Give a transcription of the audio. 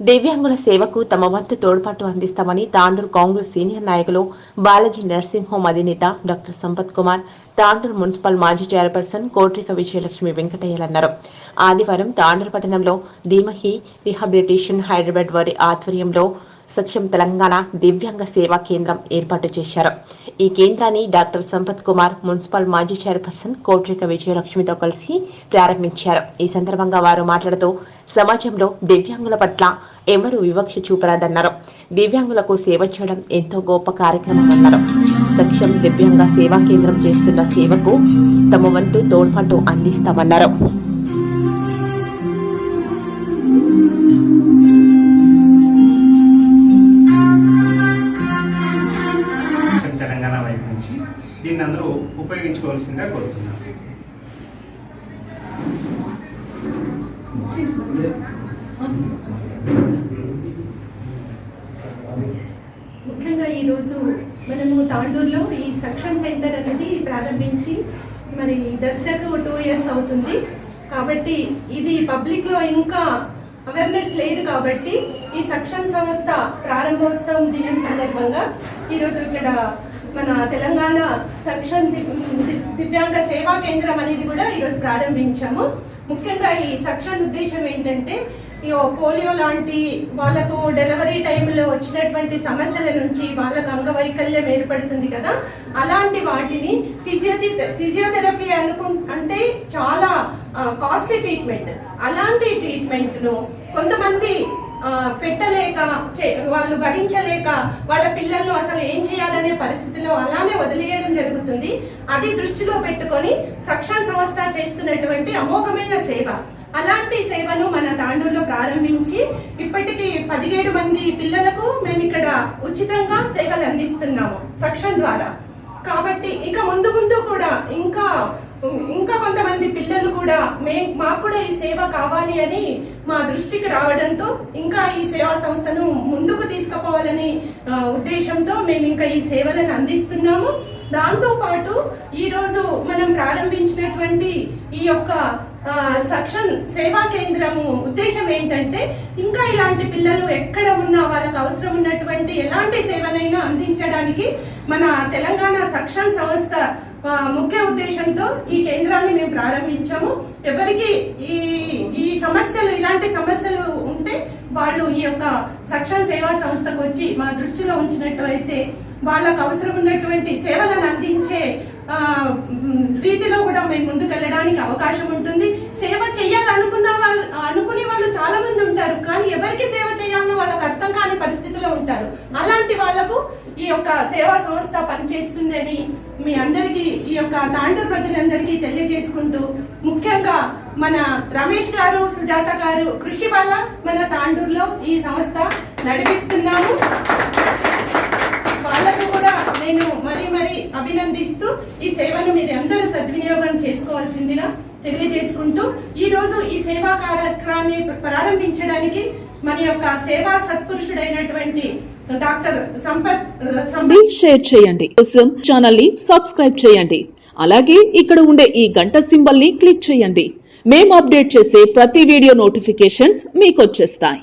దివ్యాంగుల సేవకు తమ వంతు తోడ్పాటు అందిస్తామని తాండూరు కాంగ్రెస్ సీనియర్ నాయకులు బాలాజీ నర్సింగ్ హోం అధినేత డాక్టర్ సంపత్ కుమార్ తాండూరు మున్సిపల్ మాజీ చైర్పర్సన్ కోట్రిక విజయలక్ష్మి వెంకటయ్యలు అన్నారు ఆదివారం తాండూరు పట్టణంలో ధీమహి రిహాబిలిటేషన్ హైదరాబాద్ వారి ఆధ్వర్యంలో సక్షం తెలంగాణ దివ్యాంగ సేవా కేంద్రం ఏర్పాటు చేశారు. ఈ కేంద్రాన్ని డాక్టర్ సంపత్ కుమార్ మున్సిపల్ మాజీ చైర్పర్సన్ కోట్రిక విజయలక్ష్మితో కలిసి ప్రారంభించారు. ఈ సందర్భంగా వారు మాట్లాడుతూ సమాజంలో దివ్యాంగుల పట్ల ఎవరు వివక్ష చూపరాదన్నారు. దివ్యాంగులకు సేవ చేయడం ఎంతో గొప్ప కార్యక్రమం అన్నారు. సక్షం దివ్యాంగ సేవా కేంద్రం చేస్తున్న సేవకు తమ వంతు తోడ్పాటు అందిస్తామన్నారు. తెలంగాణ వైపు నుంచి దీన్ని అందరూ ఉపయోగించుకోవాల్సిందిగా కోరుతున్నాను ముఖ్యంగా ఈరోజు మనము తాండూరులో ఈ సక్షన్ సెంటర్ అనేది ప్రారంభించి మరి దసరాకు టూ ఇయర్స్ అవుతుంది. కాబట్టి ఇది పబ్లిక్లో ఇంకా అవేర్నెస్ లేదు కాబట్టి ఈ సక్షన్ సంస్థ ప్రారంభోత్సవం దినం సందర్భంగా ఈరోజు ఇక్కడ మన తెలంగాణ సక్షన్ ది- దివ్యాంగ సేవా కేంద్రం అనేది కూడా ఈరోజు ప్రారంభించాము. ముఖ్యంగా ఈ సక్షన్ ఉద్దేశం ఏంటంటే పోలియో లాంటి వాళ్ళకు డెలివరీ టైంలో వచ్చినటువంటి సమస్యల నుంచి వాళ్ళకు అంగవైకల్యం ఏర్పడుతుంది కదా. అలాంటి వాటిని ఫిజియోథి ఫిజియోథెరపీ అనుకు అంటే చాలా కాస్ట్లీ ట్రీట్మెంట్. అలాంటి ట్రీట్మెంట్ను కొంతమంది పెట్టలేక చే- వాళ్ళు భరించలేక వాళ్ళ పిల్లలను అసలు ఏం చేయాలనే పరిస్థితిలో అలానే వదిలేయడం జరుగుతుంది. అది దృష్టిలో పెట్టుకొని సక్షణ సంస్థ చేస్తున్నటువంటి అమోఘమైన సేవ. అలాంటి సేవను మన తాండూరులో ప్రారంభించి ఇప్పటికీ పదిహేడు మంది పిల్లలకు మేము ఇక్కడ ఉచితంగా సేవలు అందిస్తున్నాము సక్షన్ ద్వారా. కాబట్టి ఇక ముందు ముందు కూడా ఇంకా ఇంకా కొంతమంది పిల్లలు కూడా మే మాకు కూడా ఈ సేవ కావాలి అని మా దృష్టికి రావడంతో ఇంకా ఈ సేవా సంస్థను ముందుకు తీసుకుపోవాలని ఉద్దేశంతో మేము ఇంకా ఈ సేవలను అందిస్తున్నాము. దాంతోపాటు ఈరోజు మనం ప్రారంభించినటువంటి ఈ యొక్క సక్షన్ సేవా కేంద్రము ఉద్దేశం ఏంటంటే ఇంకా ఇలాంటి పిల్లలు ఎక్కడ ఉన్నా వాళ్ళకు అవసరం ఉన్నటువంటి ఎలాంటి సేవనైనా అందించడానికి మన తెలంగాణ సక్షన్ సంస్థ ముఖ్య ఉద్దేశంతో ఈ కేంద్రాన్ని మేము ప్రారంభించాము. ఎవరికి ఈ ఈ సమస్యలు ఇలాంటి సమస్యలు ఉంటే వాళ్ళు ఈ యొక్క సక్షన్ సేవా సంస్థకు వచ్చి మా దృష్టిలో ఉంచినట్టు అయితే వాళ్ళకు అవసరం ఉన్నటువంటి సేవలను అందించే రీతిలో కూడా మేము ముందుకెళ్ళడానికి అవకాశం ఉంటుంది. సేవ చేయాలనుకున్న వాళ్ళు అనుకునే వాళ్ళు చాలా మంది ఉంటారు. కానీ ఎవరికి సేవ చేయాలని వాళ్ళకి అర్థం కాని పరిస్థితిలో ఉంటారు. అలాంటి వాళ్ళకు ఈ యొక్క సేవా సంస్థ పనిచేస్తుందని మీ అందరికీ ఈ యొక్క తాండూరు ప్రజలందరికీ తెలియజేసుకుంటూ ముఖ్యంగా మన రమేష్ గారు సుజాత గారు కృషి వల్ల మన తాండూరులో ఈ సంస్థ నడిపిస్తున్నాము. వాళ్ళకు కూడా నేను మరీ మరీ అభినందిస్తూ ఈ సేవను మీరు అందరూ సద్వినియోగం చేసుకోవాల్సిందిగా తెలియజేసుకుంటూ ఈ రోజు ఈ సేవా కార్యక్రమాన్ని ప్రారంభించడానికి మన యొక్క సేవా సత్పురుషుడైనటువంటి డాక్టర్ సంపత్ సంపత్ షేర్ చేయండి. కోసం ఛానల్ని సబ్స్క్రైబ్ చేయండి. అలాగే ఇక్కడ ఉండే ఈ గంట సింబల్ని క్లిక్ చేయండి. మేము అప్డేట్ చేసే ప్రతి వీడియో నోటిఫికేషన్స్ మీకు వచ్చేస్తాయి.